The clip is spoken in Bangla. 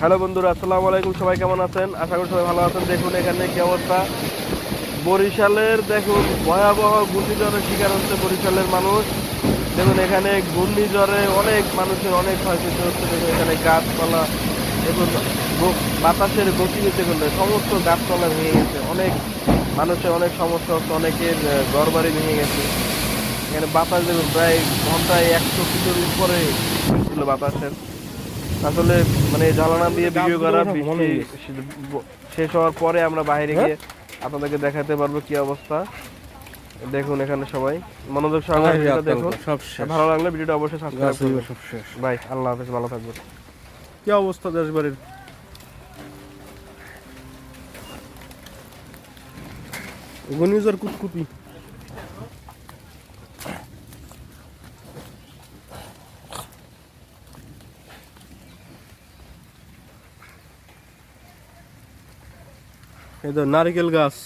হ্যালো বন্ধুরা, আসসালামু আলাইকুম, সবাই কেমন আছেন? আশা করি সবাই ভালো আছেন। দেখুন এখানে কি অবস্থা। বরিশালের দেখুন, ভয়াবহ ঘূর্ণিঝড়ের শিকার হচ্ছে বরিশালের মানুষ। দেখুন এখানে ঘূর্ণিঝড়ে অনেক মানুষের অনেক ক্ষয়ক্ষতি হচ্ছে। দেখুন এখানে গাছপালা, দেখুন বাতাসের গতিবিধি দেখুন, সমস্ত গাছপালা ভেঙে গেছে। অনেক মানুষের অনেক সমস্যা হচ্ছে, অনেকের ঘর বাড়ি ভেঙে গেছে। এখানে বাতাস, দেখুন, প্রায় ঘন্টায় একশো কিলোর উপরে ছিল বাতাসের। আসলে মানে জ্বালানা দিয়ে ভিডিও করা বৃষ্টি শেষ হওয়ার পরে আমরা বাইরে গিয়ে আপনাদেরকে দেখাতে পারব কি অবস্থা। দেখুন এখানে সবাই। মনোযোগ সহকারে দেখুন। সব শেষ। ভালো লাগলে ভিডিওটা অবশ্যই সাবস্ক্রাইব করবেন। সব শেষ। ভাই আল্লাহ হাফেজ ভালো থাকবেন। কি অবস্থা দেশ বাড়ির ঘূর্ণিঝড় কুতকুতি। এই তো নারিকেল গাছ।